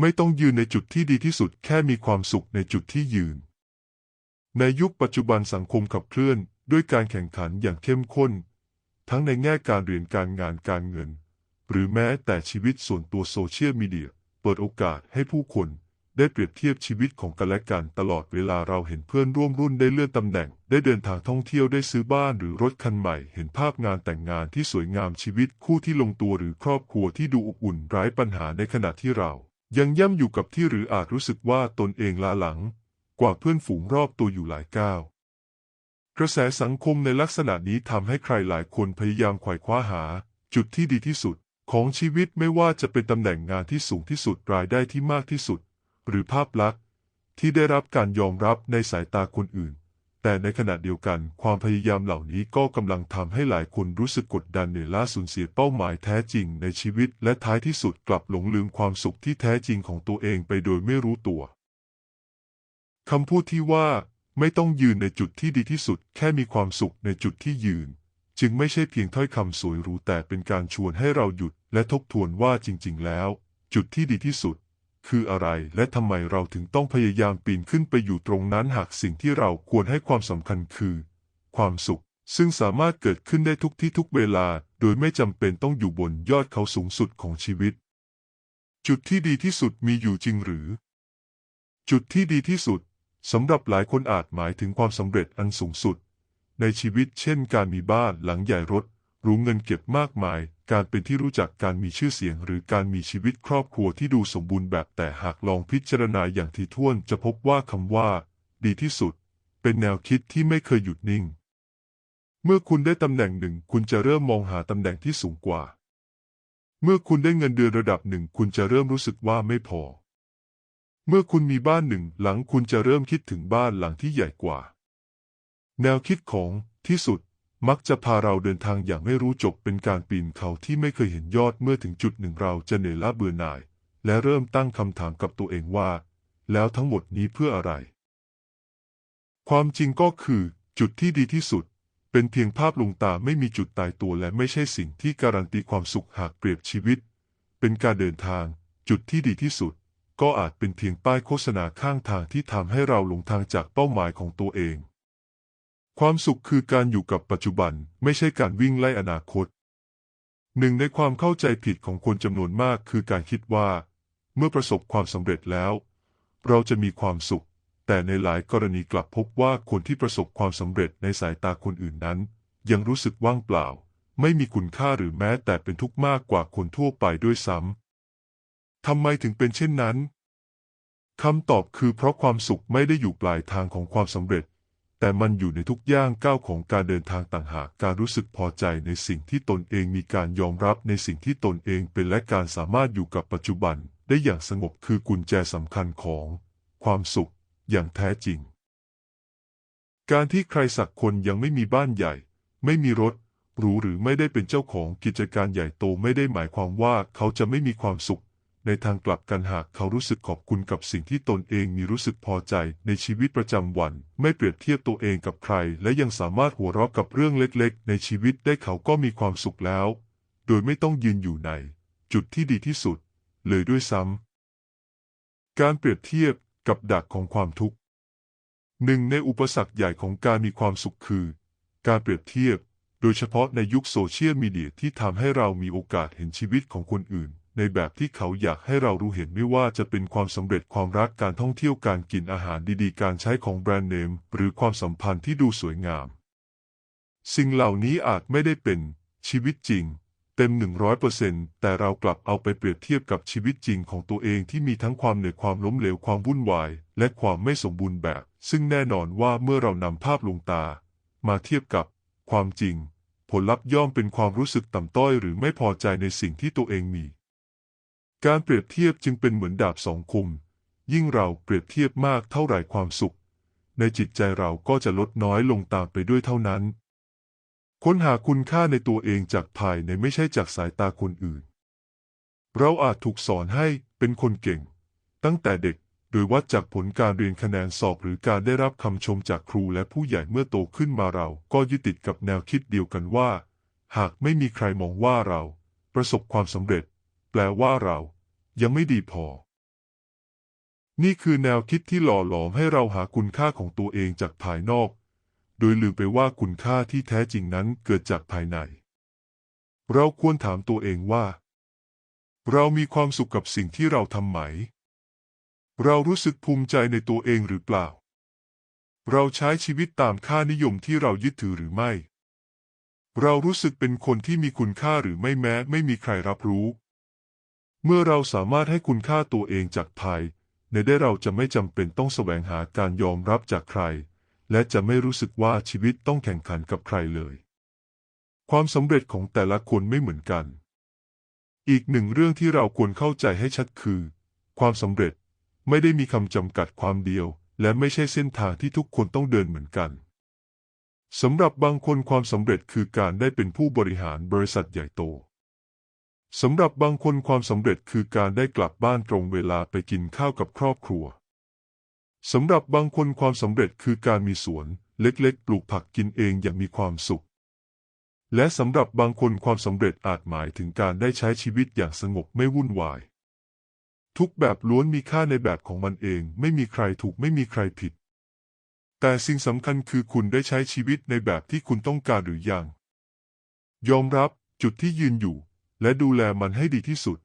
ไม่ต้องยืนในจุดที่ดีที่สุดแค่มีความสุขในจุดที่ยืน ในยุคปัจจุบันสังคมขับเคลื่อนด้วยการแข่งขันอย่างเข้มข้น ทั้งในแง่การเรียนการงานการเงิน หรือแม้แต่ชีวิตส่วนตัวโซเชียลมีเดียเปิดโอกาสให้ผู้คนได้เปรียบเทียบชีวิตของกันและกันตลอดเวลาเราเห็นเพื่อนร่วมรุ่นได้เลื่อนตำแหน่ง ได้เดินทางท่องเที่ยวได้ซื้อบ้านหรือรถคันใหม่ เห็นภาพงานแต่งงานที่สวยงามชีวิตคู่ที่ลงตัวหรือครอบครัวที่ดูอบอุ่นไร้ปัญหาในขณะที่เรา ยังย่ำอยู่กับที่หรืออาจรู้สึกว่าตนเองล้าหลัง กว่าเพื่อนฝูงรอบตัวอยู่หลายก้าวกระแสสังคมในลักษณะนี้ทำให้ใครหลายคนพยายามไขว่คว้าหา จุดที่ดีที่สุด ของชีวิตไม่ว่าจะเป็นตำแหน่งงานที่สูงที่สุดรายได้ที่มากที่สุด หรือภาพลักษณ์ที่ได้รับการยอมรับในสายตาคนอื่น แต่ในขณะเดียวกันความพยายามเหล่านี้ก็กำลังทำให้หลายคนรู้สึกกดดันเหนื่อยล้าสูญเสียเป้าหมายแท้จริงในชีวิต และท้ายที่สุดกลับหลงลืมความสุขที่แท้จริงของตัวเองไปโดยไม่รู้ตัวคำพูดที่ว่า ไม่ต้องยืนในจุดที่ดีที่สุด แค่มีความสุขในจุดที่ยืน จึงไม่ใช่เพียงถ้อยคำสวยหรูแต่เป็นการชวนให้เราหยุด และทบทวนว่าจริง ๆ แล้ว จุดที่ดีที่สุด คืออะไร และทำไมเราถึงต้องพยายามปีนขึ้นไปอยู่ตรงนั้นหากสิ่งที่เราควรให้ความสำคัญคือ ความสุข ซึ่งสามารถเกิดขึ้นได้ทุกที่ทุกเวลา โดยไม่จำเป็นต้องอยู่บนยอดเขาสูงสุดของชีวิต จุดที่ดีที่สุดมีอยู่จริงหรือ จุดที่ดีที่สุดสำหรับหลายคนอาจหมายถึงความสำเร็จอันสูงสุด ในชีวิตเช่นการมีบ้านหลังใหญ่รถ รู้เงินเก็บมากมาย การเป็นที่รู้จักการมีชื่อเสียง หรือการมีชีวิตครอบครัวที่ดูสมบูรณ์แบบแต่หากลองพิจารณาอย่างถี่ถ้วนจะพบว่าคำว่า ดีที่สุด เป็นแนวคิดที่ไม่เคยหยุดนิ่ง เมื่อคุณได้ตำแหน่งหนึ่ง คุณจะเริ่มมองหาตำแหน่งที่สูงกว่า เมื่อคุณได้เงินเดือนระดับหนึ่ง คุณจะเริ่มรู้สึกว่าไม่พอ เมื่อคุณมีบ้านหนึ่งหลังคุณจะเริ่มคิดถึงบ้านหลังที่ใหญ่กว่า แนวคิดของที่สุด มักจะพาเราเดินทางอย่างไม่รู้จบเป็นการปีนเขาที่ไม่เคยเห็นยอดเมื่อถึงจุดหนึ่งเราจะเหนื่อยล้าเบื่อหน่าย และเริ่มตั้งคำถามกับตัวเองว่า แล้วทั้งหมดนี้เพื่ออะไร ความจริงก็คือ จุดที่ดีที่สุด เป็นเพียงภาพลวงตาไม่มีจุดตายตัวและไม่ใช่สิ่งที่การันตีความสุขหากเปรียบชีวิต เป็นการเดินทาง จุดที่ดีที่สุด ก็อาจเป็นเพียงป้ายโฆษณาข้างทางที่ทำให้เราหลงทางจากเป้าหมายของตัวเอง ความสุขคือการอยู่กับปัจจุบันไม่ใช่การวิ่งไล่อนาคต หนึ่งในความเข้าใจผิดของคนจำนวนมากคือการคิดว่า เมื่อประสบความสำเร็จแล้ว เราจะมีความสุข แต่ในหลายกรณีกลับพบว่าคนที่ประสบความสำเร็จในสายตาคนอื่นนั้น ยังรู้สึกว่างเปล่า ไม่มีคุณค่าหรือแม้แต่เป็นทุกข์มากกว่าคนทั่วไปด้วยซ้ำทำไมถึงเป็นเช่นนั้นคำตอบคือเพราะความสุขไม่ได้อยู่ปลายทางของความสำเร็จ แต่มันอยู่ในทุกย่างก้าวของการเดินทางต่างหากการรู้สึกพอใจในสิ่งที่ตนเองมีการยอมรับในสิ่งที่ตนเองเป็นและการสามารถอยู่กับปัจจุบันได้อย่างสงบคือกุญแจสำคัญของความสุขอย่างแท้จริง การที่ใครสักคนยังไม่มีบ้านใหญ่ ไม่มีรถหรูหรือไม่ได้เป็นเจ้าของกิจการใหญ่โตไม่ได้หมายความว่าเขาจะไม่มีความสุข ในทางกลับกันหากเขารู้สึกขอบคุณกับสิ่งที่ตนเองมีรู้สึกพอใจในชีวิตประจำวัน ไม่เปรียบเทียบตัวเองกับใคร และยังสามารถหัวเราะกับเรื่องเล็กๆ ในชีวิตได้เขาก็มีความสุขแล้ว โดยไม่ต้องยืนอยู่ใน จุดที่ดีที่สุด เลยด้วยซ้ำการเปรียบเทียบกับดักของความทุกข์หนึ่งในอุปสรรคใหญ่ของการมีความสุขคือ การเปรียบเทียบ โดยเฉพาะในยุคโซเชียลมีเดียที่ทำให้เรามีโอกาสเห็นชีวิตของคนอื่น ในแบบที่เขาอยากให้เรารู้เห็นไม่ว่าจะเป็นความสำเร็จความรักการท่องเที่ยวการกินอาหารดีๆ การใช้ของแบรนด์เนม หรือความสัมพันธ์ที่ดูสวยงาม สิ่งเหล่านี้อาจไม่ได้เป็นชีวิตจริง เต็ม 100%แต่เรากลับเอาไปเปรียบเทียบกับชีวิตจริงของตัวเองที่มีทั้งความเหนื่อยความล้มเหลวความวุ่นวาย และความไม่สมบูรณ์แบบ ซึ่งแน่นอนว่าเมื่อเรานำภาพลวงตา มาเทียบกับความจริง ผลลัพธ์ย่อมเป็นความรู้สึกต่ำต้อยหรือไม่พอใจในสิ่งที่ตัวเองมี การเปรียบเทียบจึงเป็นเหมือนดาบสองคม ยิ่งเราเปรียบเทียบมากเท่าไหร่ความสุข ในจิตใจเราก็จะลดน้อยลงตามไปด้วยเท่านั้น ค้นหาคุณค่าในตัวเองจากภายในไม่ใช่จากสายตาคนอื่น เราอาจถูกสอนให้เป็นคนเก่ง ตั้งแต่เด็กโดยวัดจากผลการเรียนคะแนนสอบหรือการได้รับคำชมจากครูและผู้ใหญ่เมื่อโตขึ้นมาเราก็ยึดติดกับแนวคิดเดียวกันว่า หากไม่มีใครมองว่าเรา ประสบความสำเร็จ แปลว่าเรา ยังไม่ดีพอ นี่คือแนวคิดที่หล่อหลอมให้เราหาคุณค่าของตัวเองจากภายนอก โดยลืมไปว่าคุณค่าที่แท้จริงนั้นเกิดจากภายใน เราควรถามตัวเองว่า เรามีความสุขกับสิ่งที่เราทำไหม เรารู้สึกภูมิใจในตัวเองหรือเปล่า เราใช้ชีวิตตามค่านิยมที่เรายึดถือหรือไม่เรารู้สึกเป็นคนที่มีคุณค่าหรือไม่แม้ไม่มีใครรับรู้ เมื่อเราสามารถให้คุณค่าตัวเองจากภายในได้เราจะไม่จำเป็นต้องแสวงหาการยอมรับจากใคร และจะไม่รู้สึกว่าชีวิตต้องแข่งขันกับใครเลย ความสำเร็จของแต่ละคนไม่เหมือนกัน อีกหนึ่งเรื่องที่เราควรเข้าใจให้ชัดคือ ความสำเร็จไม่ได้มีคำจำกัดความเดียว และไม่ใช่เส้นทางที่ทุกคนต้องเดินเหมือนกันสำหรับบางคนความสำเร็จคือการได้เป็นผู้บริหารบริษัทใหญ่โต สำหรับบางคนความสำเร็จคือการได้กลับบ้านตรงเวลาไปกินข้าวกับครอบครัว สำหรับบางคนความสำเร็จคือการมีสวน เล็กๆ ปลูกผักกินเองอย่างมีความสุข และสำหรับบางคนความสำเร็จอาจหมายถึงการได้ใช้ชีวิตอย่างสงบไม่วุ่นวาย ทุกแบบล้วนมีค่าในแบบของมันเอง ไม่มีใครถูกไม่มีใครผิด แต่สิ่งสำคัญคือคุณได้ใช้ชีวิตในแบบที่คุณต้องการหรือยัง ยอมรับจุดที่ยืนอยู่ และดูแลมันให้ดีที่สุด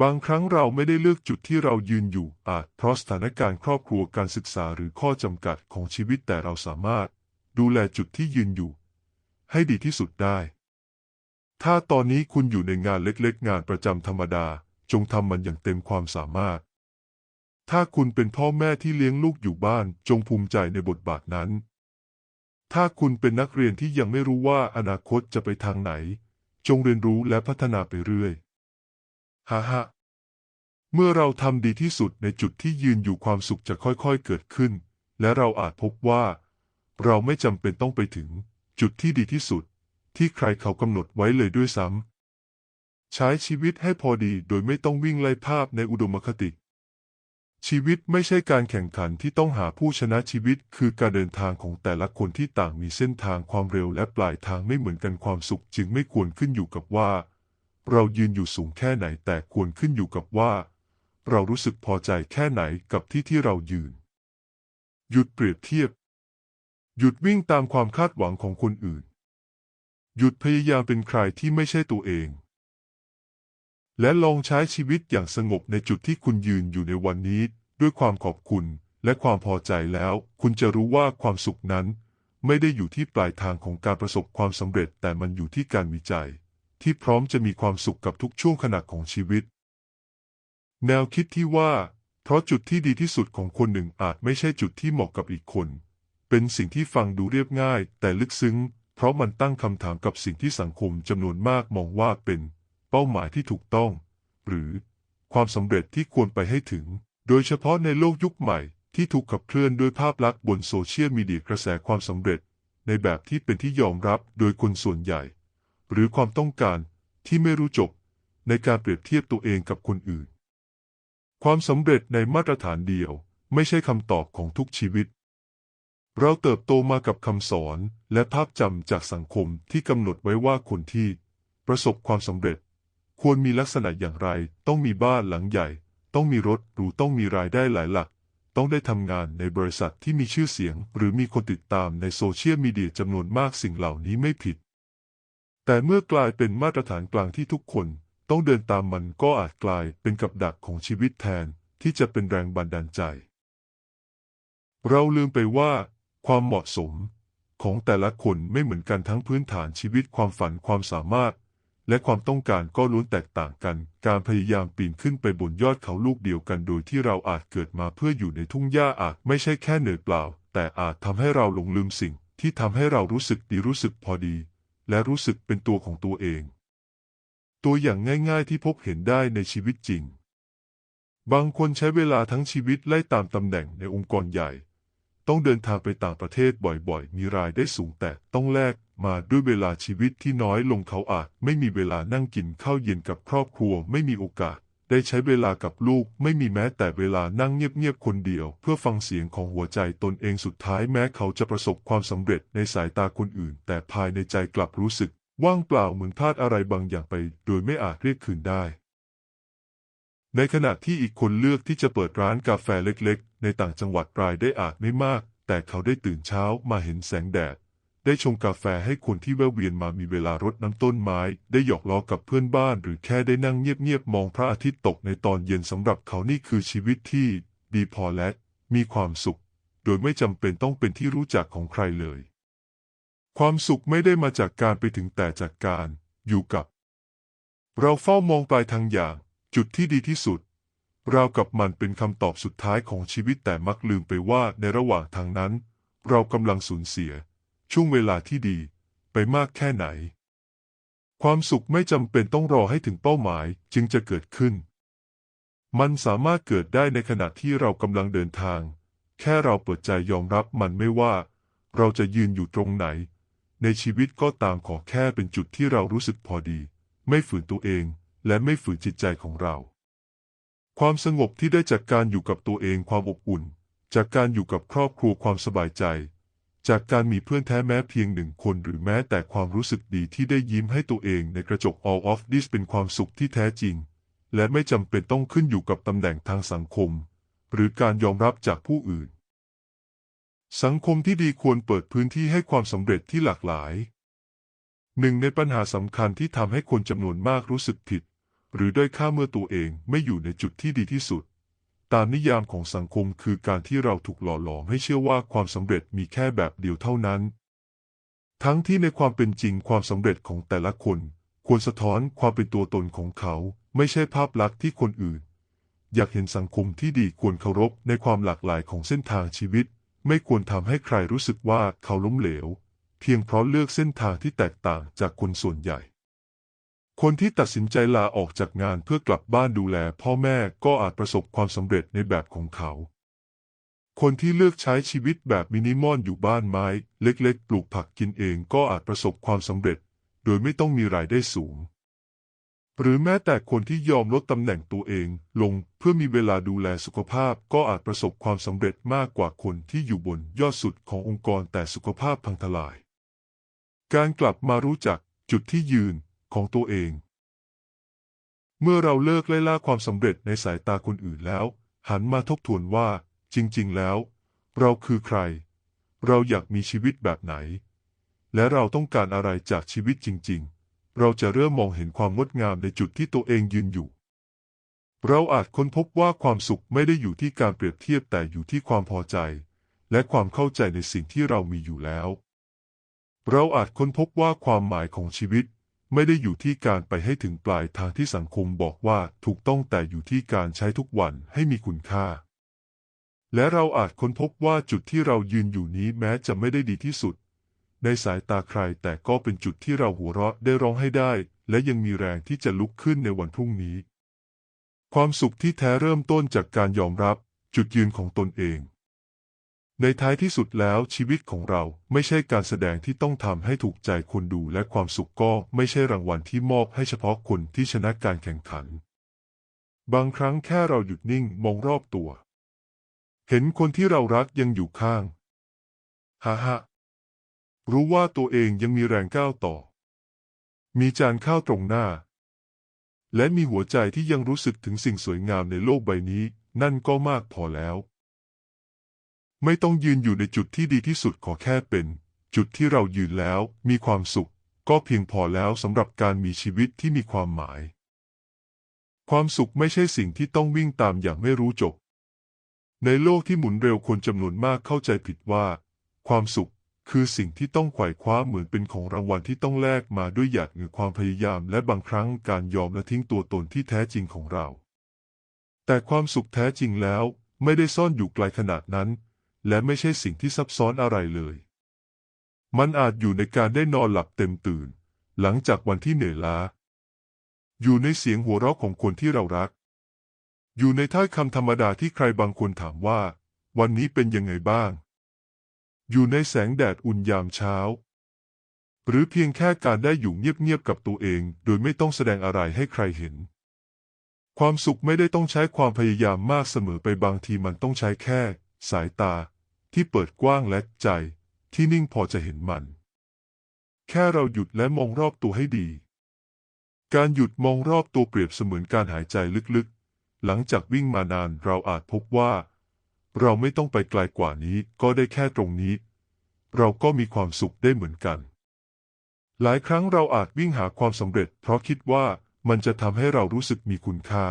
บางครั้งเราไม่ได้เลือกจุดที่เรายืนอยู่ อาจเพราะสถานการณ์ครอบครัวการศึกษาหรือข้อจำกัดของชีวิตแต่เราสามารถดูแลจุดที่ยืนอยู่ ให้ดีที่สุดได้ ถ้าตอนนี้คุณอยู่ในงานเล็กๆ งานประจำธรรมดา จงทำมันอย่างเต็มความสามารถ ถ้าคุณเป็นพ่อแม่ที่เลี้ยงลูกอยู่บ้าน จงภูมิใจในบทบาทนั้น ถ้าคุณเป็นนักเรียนที่ยังไม่รู้ว่าอนาคตจะไปทางไหน จงเรียนรู้และพัฒนาไปเรื่อยฮ่าฮ่าเมื่อเราทำดีที่สุดในจุดที่ยืนอยู่ความสุขจะค่อยๆเกิดขึ้น และเราอาจพบว่า เราไม่จำเป็นต้องไปถึง จุดที่ดีที่สุด ที่ใครเขากำหนดไว้เลยด้วยซ้ำใช้ชีวิตให้พอดีโดยไม่ต้องวิ่งไล่ภาพในอุดมคติ ชีวิตไม่ใช่การแข่งขันที่ต้องหาผู้ชนะชีวิต คือการเดินทางของแต่ละคนที่ต่างมีเส้นทางความเร็วและปลายทางไม่เหมือนกันความสุขจึงไม่ควรขึ้นอยู่กับว่า เรายืนอยู่สูงแค่ไหนแต่ควรขึ้นอยู่กับว่า เรารู้สึกพอใจแค่ไหนกับที่ที่เรายืน หยุดเปรียบเทียบ หยุดวิ่งตามความคาดหวังของคนอื่น หยุดพยายามเป็นใครที่ไม่ใช่ตัวเอง และลองใช้ชีวิตอย่างสงบในจุดที่คุณยืนอยู่ในวันนี้ ด้วยความขอบคุณและความพอใจแล้ว คุณจะรู้ว่าความสุขนั้น ไม่ได้อยู่ที่ปลายทางของการประสบความสำเร็จ แต่มันอยู่ที่การวิจัย ที่พร้อมจะมีความสุขกับทุกช่วงขณะของชีวิต แนวคิดที่ว่า เพราะจุดที่ดีที่สุดของคนหนึ่งอาจไม่ใช่จุดที่เหมาะกับอีกคน เป็นสิ่งที่ฟังดูเรียบง่าย แต่ลึกซึ้ง เพราะมันตั้งคำถามกับสิ่งที่สังคมจำนวนมากมองว่าเป็น เป้าหมายที่ถูกต้อง หรือความสำเร็จที่ควรไปให้ถึง โดยเฉพาะในโลกยุคใหม่ที่ถูกขับเคลื่อนด้วยภาพลักษณ์บนโซเชียลมีเดียกระแสความสำเร็จ ในแบบที่เป็นที่ยอมรับโดยคนส่วนใหญ่ หรือความต้องการที่ไม่รู้จบในการเปรียบเทียบตัวเองกับคนอื่น ความสำเร็จในมาตรฐานเดียว ไม่ใช่คำตอบของทุกชีวิต เราเติบโตมากับคำสอนและภาพจำจากสังคมที่กำหนดไว้ว่าคนที่ ประสบความสำเร็จ ควรมีลักษณะอย่างไร ต้องมีบ้านหลังใหญ่ ต้องมีรถหรูต้องมีรายได้หลายหลัก ต้องได้ทำงานในบริษัทที่มีชื่อเสียง หรือมีคนติดตามในโซเชียลมีเดียจำนวนมากสิ่งเหล่านี้ไม่ผิด แต่เมื่อกลายเป็นมาตรฐานกลางที่ทุกคน ต้องเดินตามมันก็อาจกลายเป็นกับดักของชีวิตแทนที่จะเป็นแรงบันดาลใจ เราลืมไปว่า ความเหมาะสมของแต่ละคนไม่เหมือนกันทั้งพื้นฐานชีวิตความฝันความสามารถ และความต้องการก็ล้วนแตกต่างกัน การพยายามปีนขึ้นไปบนยอดเขาลูกเดียวกันโดยที่เราอาจเกิดมาเพื่ออยู่ในทุ่งหญ้าอาจไม่ใช่แค่เหนื่อยเปล่า แต่อาจทำให้เราหลงลืมสิ่ง ที่ทำให้เรารู้สึกดีรู้สึกพอดี และรู้สึกเป็นตัวของตัวเอง ตัวอย่างง่าย ๆ ที่พบเห็นได้ในชีวิตจริง บางคนใช้เวลาทั้งชีวิตไล่ตามตำแหน่งในองค์กรใหญ่ ต้องเดินทางไปต่างประเทศบ่อยๆ มีรายได้สูงแต่ต้องแลกมาด้วยเวลาชีวิตที่น้อยลงเขาอาจไม่มีเวลานั่งกินข้าวเย็นกับครอบครัวไม่มีโอกาส ได้ใช้เวลากับลูกไม่มีแม้แต่เวลานั่งเงียบๆคนเดียว เพื่อฟังเสียงของหัวใจตนเองสุดท้ายแม้เขาจะประสบความสำเร็จในสายตาคนอื่น แต่ภายในใจกลับรู้สึก ว่างเปล่าเหมือนพลาดอะไรบางอย่างไป โดยไม่อาจเรียกคืนได้ ในขณะที่อีกคนเลือกที่จะเปิดร้านกาแฟเล็กๆ ในต่างจังหวัดรายได้อาจไม่มาก แต่เขาได้ตื่นเช้ามาเห็นแสงแดด ได้ชงกาแฟให้คนที่แวะเวียนมามีเวลารดน้ำต้นไม้ ได้หยอกล้อกับเพื่อนบ้าน หรือแค่ได้นั่งเงียบๆมองพระอาทิตย์ตกในตอนเย็นสำหรับเขานี่คือชีวิตที่ ดีพอและมีความสุข โดยไม่จำเป็นต้องเป็นที่รู้จักของใครเลย ความสุขไม่ได้มาจากการไปถึงแต่จากการ อยู่กับ เราเฝ้ามองปลายทางอย่าง จุดที่ดีที่สุด ราวกับมันเป็นคำตอบสุดท้ายของชีวิตแต่มักลืมไปว่าในระหว่างทางนั้น เรากำลังสูญเสีย ช่วงเวลาที่ดี ไปมากแค่ไหน ความสุขไม่จำเป็นต้องรอให้ถึงเป้าหมายจึงจะเกิดขึ้น มันสามารถเกิดได้ในขณะที่เรากำลังเดินทาง แค่เราเปิดใจยอมรับมันไม่ว่า เราจะยืนอยู่ตรงไหน ในชีวิตก็ตามขอแค่เป็นจุดที่เรารู้สึกพอดี ไม่ฝืนตัวเอง และไม่ฝืนจิตใจของเรา ความสงบที่ได้จากการอยู่กับตัวเองความอบอุ่น จากการอยู่กับครอบครัวความสบายใจ จากการมีเพื่อนแท้แม้เพียงหนึ่งคนหรือแม้แต่ความรู้สึกดีที่ได้ยิ้มให้ตัวเองในกระจก all of this เป็นความสุขที่แท้จริง และไม่จำเป็นต้องขึ้นอยู่กับตำแหน่งทางสังคม หรือการยอมรับจากผู้อื่น สังคมที่ดีควรเปิดพื้นที่ให้ความสำเร็จที่หลากหลาย หนึ่งในปัญหาสำคัญที่ทำให้คนจำนวนมากรู้สึกผิด หรือด้อยค่าเมื่อตัวเองไม่อยู่ในจุดที่ดีที่สุด ตามนิยามของสังคมคือการที่เราถูกหล่อหลอมให้เชื่อว่าความสำเร็จมีแค่แบบเดียวเท่านั้น ทั้งที่ในความเป็นจริงความสำเร็จของแต่ละคน ควรสะท้อนความเป็นตัวตนของเขา ไม่ใช่ภาพลักษณ์ที่คนอื่น อยากเห็นสังคมที่ดีควรเคารพในความหลากหลายของเส้นทางชีวิต ไม่ควรทำให้ใครรู้สึกว่าเขาล้มเหลว เพียงเพราะเลือกเส้นทางที่แตกต่างจากคนส่วนใหญ่ คนที่ตัดสินใจลาออกจากงานเพื่อกลับบ้านดูแลพ่อแม่ก็อาจประสบความสำเร็จในแบบของเขา คนที่เลือกใช้ชีวิตแบบมินิมอลอยู่บ้านไม้ เล็กๆ ปลูกผักกินเองก็อาจประสบความสำเร็จ โดยไม่ต้องมีรายได้สูง หรือแม้แต่คนที่ยอมลดตำแหน่งตัวเองลงเพื่อมีเวลาดูแลสุขภาพก็อาจประสบความสำเร็จมากกว่าคนที่อยู่บนยอดสุดขององค์กรแต่สุขภาพพังทลาย การกลับมารู้จักจุดที่ยืนของตัวเอง เมื่อเราเลิกไล่ล่าความสำเร็จในสายตาคนอื่นแล้ว หันมาทบทวนว่า จริง ๆ แล้ว เราคือใคร เราอยากมีชีวิตแบบไหน และเราต้องการอะไรจากชีวิตจริง ๆ เราจะเริ่มมองเห็นความงดงามในจุดที่ตัวเองยืนอยู่ เราอาจค้นพบว่าความสุขไม่ได้อยู่ที่การเปรียบเทียบแต่อยู่ที่ความพอใจ และความเข้าใจในสิ่งที่เรามีอยู่แล้ว เราอาจค้นพบว่าความหมายของชีวิต ไม่ได้อยู่ที่การไปให้ถึงปลายทางที่สังคมบอกว่าถูกต้องแต่อยู่ที่การใช้ทุกวันให้มีคุณค่า และเราอาจค้นพบว่าจุดที่เรายืนอยู่นี้แม้จะไม่ได้ดีที่สุด ในสายตาใครแต่ก็เป็นจุดที่เราหัวเราะได้ร้องให้ได้ และยังมีแรงที่จะลุกขึ้นในวันพรุ่งนี้ ความสุขที่แท้เริ่มต้นจากการยอมรับจุดยืนของตนเอง ในท้ายที่สุดแล้วชีวิตของเราไม่ใช่การแสดงที่ต้องทำให้ถูกใจคนดูและความสุขก็ไม่ใช่รางวัลที่มอบให้เฉพาะคนที่ชนะการแข่งขัน บางครั้งแค่เราหยุดนิ่งมองรอบตัว เห็นคนที่เรารักยังอยู่ข้างฮ่าฮ่ารู้ว่าตัวเองยังมีแรงก้าวต่อ มีจานข้าวตรงหน้า และมีหัวใจที่ยังรู้สึกถึงสิ่งสวยงามในโลกใบนี้ นั่นก็มากพอแล้ว ไม่ต้องยืนอยู่ในจุดที่ดีที่สุดขอแค่เป็น จุดที่เรายืนแล้วมีความสุข ก็เพียงพอแล้วสำหรับการมีชีวิตที่มีความหมาย ความสุขไม่ใช่สิ่งที่ต้องวิ่งตามอย่างไม่รู้จบ ในโลกที่หมุนเร็วคนจำนวนมากเข้าใจผิดว่า ความสุขคือสิ่งที่ต้องไขว่คว้าเหมือนเป็นของรางวัลที่ต้องแลกมาด้วยหยาดเหงื่อความพยายาม และบางครั้งการยอมและทิ้งตัวตนที่แท้จริงของเรา แต่ความสุขแท้จริงแล้วไม่ได้ซ่อนอยู่ไกลขนาดนั้น และไม่ใช่สิ่งที่ซับซ้อนอะไรเลย มันอาจอยู่ในการได้นอนหลับเต็มตื่น หลังจากวันที่เหนื่อยล้า อยู่ในเสียงหัวเราะของคนที่เรารัก อยู่ในถ้อยคำธรรมดาที่ใครบางคนถามว่า วันนี้เป็นยังไงบ้าง อยู่ในแสงแดดอุ่นยามเช้า หรือเพียงแค่การได้อยู่เงียบๆกับตัวเอง โดยไม่ต้องแสดงอะไรให้ใครเห็นความสุขไม่ได้ต้องใช้ความพยายามมากเสมอไปบางทีมันต้องใช้แค่ สายตา ที่เปิดกว้างและใจที่นิ่งพอจะเห็นมัน แค่เราหยุดและมองรอบตัวให้ดี การหยุดมองรอบตัวเปรียบเสมือนการหายใจลึกๆ หลังจากวิ่งมานานเราอาจพบว่า เราไม่ต้องไปไกลกว่านี้ก็ได้แค่ตรงนี้ เราก็มีความสุขได้เหมือนกัน หลายครั้งเราอาจวิ่งหาความสำเร็จ เพราะคิดว่ามันจะทำให้เรารู้สึกมีคุณค่า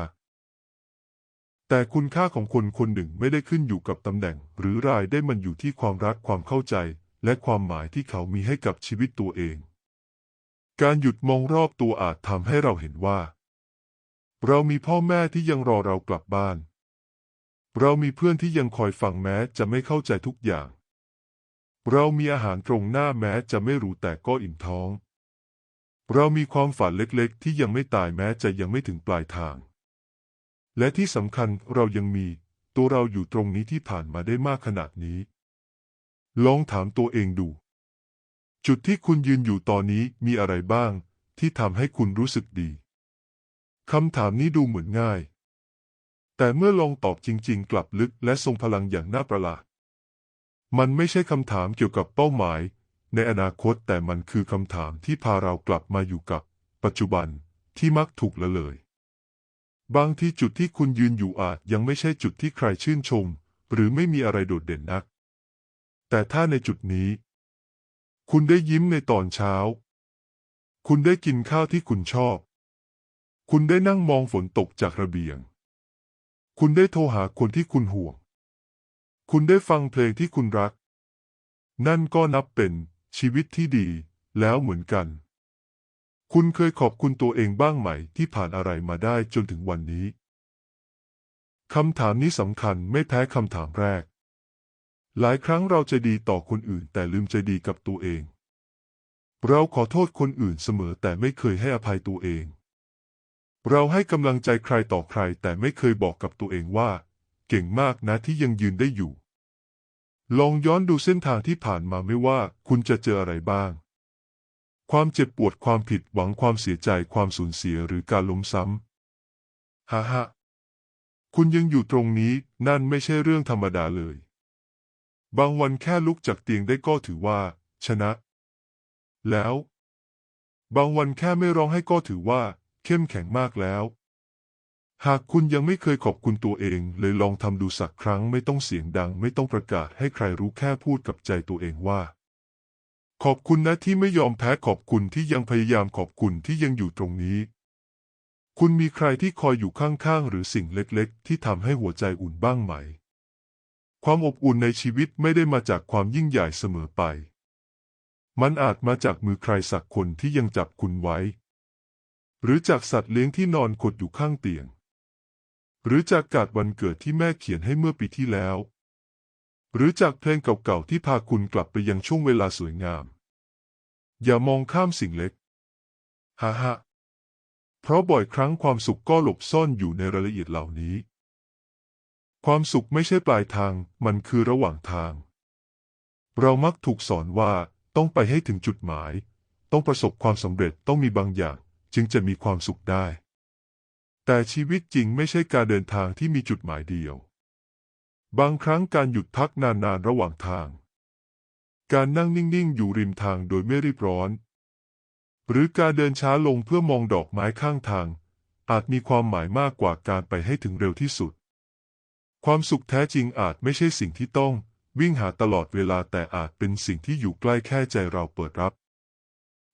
แต่คุณค่าของคนคนหนึ่งไม่ได้ขึ้นอยู่กับตำแหน่ง หรือรายได้มันอยู่ที่ความรักความเข้าใจ และความหมายที่เขามีให้กับชีวิตตัวเอง การหยุดมองรอบตัวอาจทำให้เราเห็นว่า เรามีพ่อแม่ที่ยังรอเรากลับบ้าน เรามีเพื่อนที่ยังคอยฟังแม้จะไม่เข้าใจทุกอย่าง เรามีอาหารตรงหน้าแม้จะไม่รู้แต่ก็อิ่มท้อง เรามีความฝันเล็กๆ ที่ยังไม่ตายแม้จะยังไม่ถึงปลายทาง และที่สำคัญเรายังมี ตัวเราอยู่ตรงนี้ที่ผ่านมาได้มากขนาดนี้ ลองถามตัวเองดู จุดที่คุณยืนอยู่ตอนนี้มีอะไรบ้าง ที่ทำให้คุณรู้สึกดีคำถามนี้ดูเหมือนง่าย แต่เมื่อลองตอบจริง ๆ กลับลึกและทรงพลังอย่างน่าประหลาด มันไม่ใช่คำถามเกี่ยวกับเป้าหมาย ในอนาคตแต่มันคือคำถามที่พาเรากลับมาอยู่กับ ปัจจุบันที่มักถูกละเลย บางที่จุดที่คุณยืนอยู่อาจยังไม่ใช่จุดที่ใครชื่นชม หรือไม่มีอะไรโดดเด่นนัก แต่ถ้าในจุดนี้ คุณได้ยิ้มในตอนเช้า คุณได้กินข้าวที่คุณชอบ คุณได้นั่งมองฝนตกจากระเบียง คุณได้โทรหาคนที่คุณห่วง คุณได้ฟังเพลงที่คุณรัก นั่นก็นับเป็นชีวิตที่ดีแล้วเหมือนกัน คุณเคยขอบคุณตัวเองบ้างไหมที่ผ่านอะไรมาได้จนถึงวันนี้ คำถามนี้สำคัญไม่แพ้คำถามแรก หลายครั้งเราจะดีต่อคนอื่นแต่ลืมใจดีกับตัวเอง เราขอโทษคนอื่นเสมอแต่ไม่เคยให้อภัยตัวเอง เราให้กำลังใจใครต่อใครแต่ไม่เคยบอกกับตัวเองว่า เก่งมากนะที่ยังยืนได้อยู่ ลองย้อนดูเส้นทางที่ผ่านมาไม่ว่าคุณจะเจออะไรบ้าง ความเจ็บปวดความผิดหวังความเสียใจความสูญเสียหรือการล้มซ้ำฮ่าฮ่าคุณยังอยู่ตรงนี้นั่นไม่ใช่เรื่องธรรมดาเลย บางวันแค่ลุกจากเตียงได้ก็ถือว่า ชนะ แล้ว บางวันแค่ไม่ร้องให้ก็ถือว่า เข้มแข็งมากแล้ว หากคุณยังไม่เคยขอบคุณตัวเอง เลยลองทำดูสักครั้งไม่ต้องเสียงดัง ไม่ต้องประกาศให้ใครรู้แค่พูดกับใจตัวเองว่า ขอบคุณนะที่ไม่ยอมแพ้ขอบคุณที่ยังพยายามขอบคุณที่ยังอยู่ตรงนี้ คุณมีใครที่คอยอยู่ข้างๆ หรือสิ่งเล็กๆ ที่ทำให้หัวใจอุ่นบ้างไหม ความอบอุ่นในชีวิตไม่ได้มาจากความยิ่งใหญ่เสมอไป มันอาจมาจากมือใครสักคนที่ยังจับคุณไว้ หรือจากสัตว์เลี้ยงที่นอนขดอยู่ข้างเตียง หรือจากการวันเกิดที่แม่เขียนให้เมื่อปีที่แล้ว หรือจากเพลงเก่าๆที่พาคุณกลับไปยังช่วงเวลาสวยงาม อย่ามองข้ามสิ่งเล็กฮ่าฮ่าเพราะบ่อยครั้งความสุขก็หลบซ่อนอยู่ในรายละเอียดเหล่านี้ ความสุขไม่ใช่ปลายทาง มันคือระหว่างทาง เรามักถูกสอนว่าต้องไปให้ถึงจุดหมาย ต้องประสบความสำเร็จต้องมีบางอย่าง จึงจะมีความสุขได้ แต่ชีวิตจริงไม่ใช่การเดินทางที่มีจุดหมายเดียว บางครั้งการหยุดพักนานๆระหว่างทาง การนั่งนิ่งๆ อยู่ริมทางโดยไม่รีบร้อน หรือการเดินช้าลงเพื่อมองดอกไม้ข้างทาง อาจมีความหมายมากกว่าการไปให้ถึงเร็วที่สุด ความสุขแท้จริงอาจไม่ใช่สิ่งที่ต้องวิ่งหาตลอดเวลาแต่อาจเป็นสิ่งที่อยู่ใกล้แค่ใจเราเปิดรับ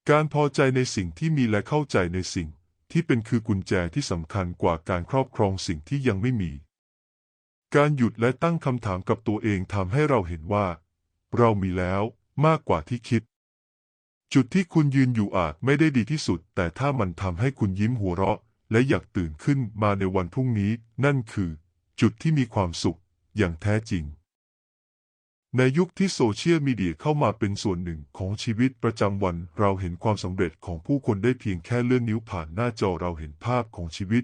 การพอใจในสิ่งที่มีและเข้าใจในสิ่งที่เป็นคือกุญแจที่สำคัญกว่าการครอบครองสิ่งที่ยังไม่มี การหยุดและตั้งคำถามกับตัวเองทำให้เราเห็นว่า เรามีแล้วมากกว่าที่คิด จุดที่คุณยืนอยู่อาจไม่ได้ดีที่สุด แต่ถ้ามันทำให้คุณยิ้มหัวเราะ และอยากตื่นขึ้นมาในวันพรุ่งนี้ นั่นคือ จุดที่มีความสุขอย่างแท้จริง ในยุคที่โซเชียลมีเดียเข้ามาเป็นส่วนหนึ่งของชีวิตประจำวัน เราเห็นความสำเร็จของผู้คนได้เพียงแค่เลื่อนนิ้วผ่านหน้าจอเราเห็นภาพของชีวิต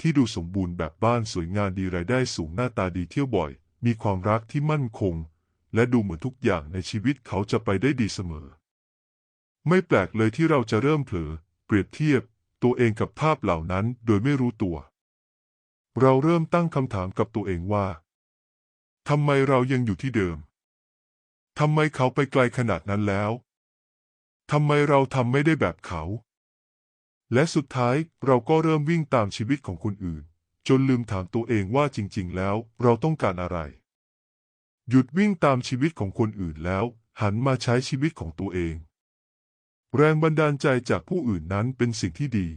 ที่ดูสมบูรณ์แบบบ้านสวยงามดีรายได้สูงหน้าตาดีเที่ยวบ่อย มีความรักที่มั่นคง และดูเหมือนทุกอย่างในชีวิตเขาจะไปได้ดีเสมอ ไม่แปลกเลยที่เราจะเริ่มเผลอเปรียบเทียบ ตัวเองกับภาพเหล่านั้นโดยไม่รู้ตัว เราเริ่มตั้งคำถามกับตัวเองว่าทำไมเรายังอยู่ที่เดิม ทำไมเขาไปไกลขนาดนั้นแล้ว ทำไมเราทำไม่ได้แบบเขา และสุดท้ายเราก็เริ่มวิ่งตามชีวิตของคนอื่น จนลืมถามตัวเองว่าจริง ๆ แล้วเราต้องการอะไร หยุดวิ่งตามชีวิตของคนอื่นแล้ว หันมาใช้ชีวิตของตัวเอง แรงบันดาลใจจากผู้อื่นนั้นเป็นสิ่งที่ดี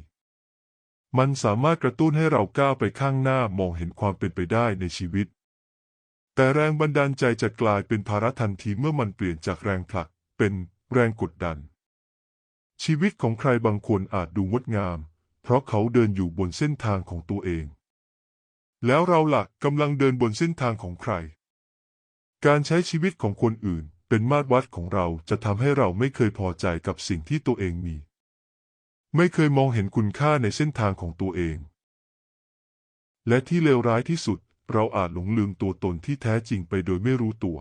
มันสามารถกระตุ้นให้เราก้าวไปข้างหน้ามองเห็นความเป็นไปได้ในชีวิต แต่แรงบันดาลใจจะกลายเป็นภาระทันทีเมื่อมันเปลี่ยนจากแรงผลักเป็นแรงกดดัน ชีวิตของใครบางคนอาจดูงดงาม เพราะเขาเดินอยู่บนเส้นทางของตัวเอง แล้วเราล่ะกำลังเดินบนเส้นทางของใคร การใช้ชีวิตของคนอื่นเป็นมาตรวัดของเราจะทำให้เราไม่เคยพอใจกับสิ่งที่ตัวเองมี ไม่เคยมองเห็นคุณค่าในเส้นทางของตัวเอง และที่เลวร้ายที่สุด เราอาจหลงลืมตัวตนที่แท้จริงไปโดยไม่รู้ตัว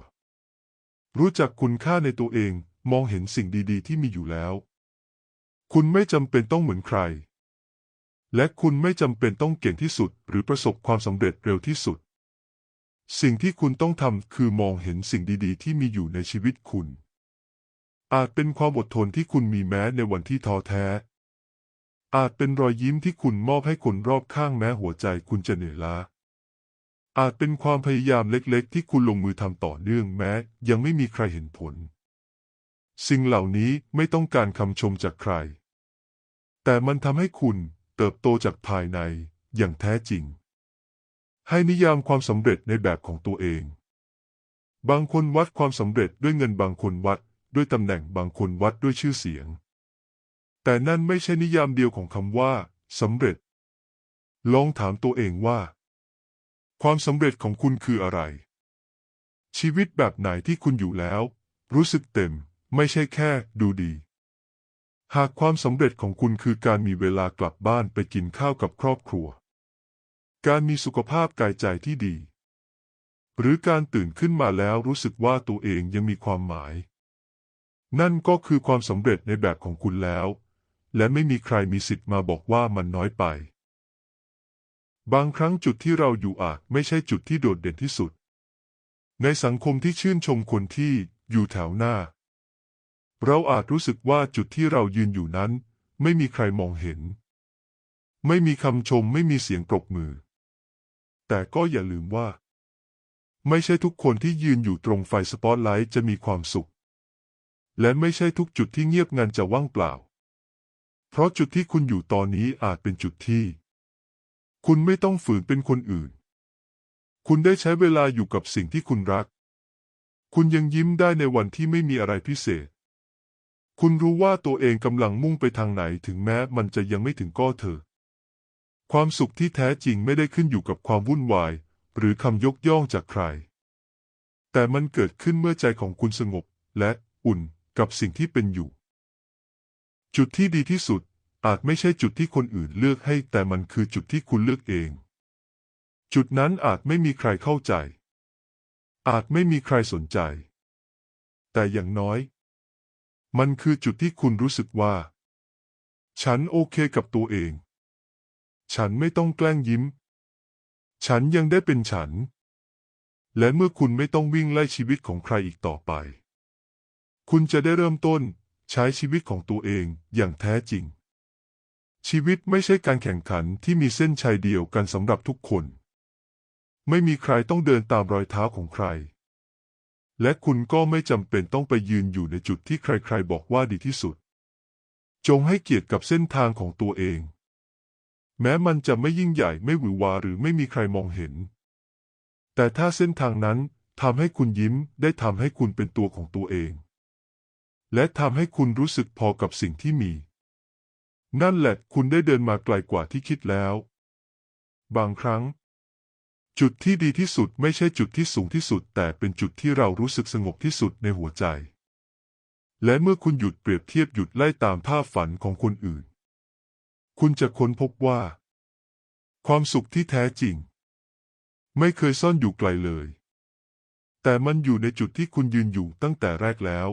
รู้จักคุณค่าในตัวเองมองเห็นสิ่งดีๆ ที่มีอยู่แล้ว คุณไม่จำเป็นต้องเหมือนใคร และคุณไม่จำเป็นต้องเก่งที่สุดหรือประสบความสำเร็จเร็วที่สุด สิ่งที่คุณต้องทำคือมองเห็นสิ่งดีๆ ที่มีอยู่ในชีวิตคุณ อาจเป็นความอดทนที่คุณมีแม้ในวันที่ท้อแท้ อาจเป็นรอยยิ้มที่คุณมอบให้คนรอบข้างแม้หัวใจคุณจะเหนื่อยล้าอาจเป็นความพยายามเล็กๆ ที่คุณลงมือทำต่อเนื่องแม้ ยังไม่มีใครเห็นผล สิ่งเหล่านี้ไม่ต้องการคำชมจากใคร แต่มันทำให้คุณเติบโตจากภายในอย่างแท้จริง ให้นิยามความสำเร็จในแบบของตัวเอง บางคนวัดความสำเร็จด้วยเงินบางคนวัดด้วยตำแหน่งบางคนวัดด้วยชื่อเสียง แต่นั่นไม่ใช่นิยามเดียวของคำว่าสำเร็จ ลองถามตัวเองว่า ความสำเร็จของคุณคืออะไร ชีวิตแบบไหนที่คุณอยู่แล้ว รู้สึกเต็ม ไม่ใช่แค่ดูดี หากความสำเร็จของคุณคือการมีเวลากลับบ้านไปกินข้าวกับครอบครัว การมีสุขภาพกายใจที่ดี หรือการตื่นขึ้นมาแล้วรู้สึกว่าตัวเองยังมีความหมาย นั่นก็คือความสำเร็จในแบบของคุณแล้ว และไม่มีใครมีสิทธิ์มาบอกว่ามันน้อยไป บางครั้งจุดที่เราอยู่อาจไม่ใช่จุดที่โดดเด่นที่สุด ในสังคมที่ชื่นชมคนที่อยู่แถวหน้า เราอาจรู้สึกว่าจุดที่เรายืนอยู่นั้น ไม่มีใครมองเห็น ไม่มีคำชมไม่มีเสียงปรบมือ แต่ก็อย่าลืมว่า ไม่ใช่ทุกคนที่ยืนอยู่ตรงไฟสปอตไลท์จะมีความสุข และไม่ใช่ทุกจุดที่เงียบงันจะว่างเปล่า เพราะจุดที่คุณอยู่ตอนนี้อาจเป็นจุดที่ คุณไม่ต้องฝืนเป็นคนอื่น คุณได้ใช้เวลาอยู่กับสิ่งที่คุณรัก คุณยังยิ้มได้ในวันที่ไม่มีอะไรพิเศษ คุณรู้ว่าตัวเองกำลังมุ่งไปทางไหนถึงแม้มันจะยังไม่ถึงก็เถอะ ความสุขที่แท้จริงไม่ได้ขึ้นอยู่กับความวุ่นวาย หรือคำยกย่องจากใคร แต่มันเกิดขึ้นเมื่อใจของคุณสงบและอุ่นกับสิ่งที่เป็นอยู่ จุดที่ดีที่สุดอาจไม่ใช่จุดที่คนอื่นเลือกให้ แต่มันคือจุดที่คุณเลือกเอง จุดนั้นอาจไม่มีใครเข้าใจ อาจไม่มีใครสนใจ แต่อย่างน้อย มันคือจุดที่คุณรู้สึกว่า ฉันโอเคกับตัวเอง ฉันไม่ต้องแกล้งยิ้ม ฉันยังได้เป็นฉัน และเมื่อคุณไม่ต้องวิ่งไล่ชีวิตของใครอีกต่อไป คุณจะได้เริ่มต้นใช้ชีวิตของตัวเองอย่างแท้จริง ชีวิตไม่ใช่การแข่งขันที่มีเส้นชัยเดียวกันสำหรับทุกคน ไม่มีใครต้องเดินตามรอยเท้าของใคร และคุณก็ไม่จำเป็นต้องไปยืนอยู่ในจุดที่ใครๆบอกว่าดีที่สุด จงให้เกียรติกับเส้นทางของตัวเอง แม้มันจะไม่ยิ่งใหญ่ไม่หวือหวาหรือไม่มีใครมองเห็น แต่ถ้าเส้นทางนั้นทำให้คุณยิ้มได้ทำให้คุณเป็นตัวของตัวเอง และทำให้คุณรู้สึกพอกับสิ่งที่มี นั่นแหละคุณได้เดินมาไกลกว่าที่คิดแล้ว บางครั้ง จุดที่ดีที่สุดไม่ใช่จุดที่สูงที่สุด แต่เป็นจุดที่เรารู้สึกสงบที่สุดในหัวใจ และเมื่อคุณหยุดเปรียบเทียบหยุดไล่ตามภาพฝันของคนอื่น คุณจะค้นพบว่า ความสุขที่แท้จริง ไม่เคยซ่อนอยู่ไกลเลย แต่มันอยู่ในจุดที่คุณยืนอยู่ตั้งแต่แรกแล้ว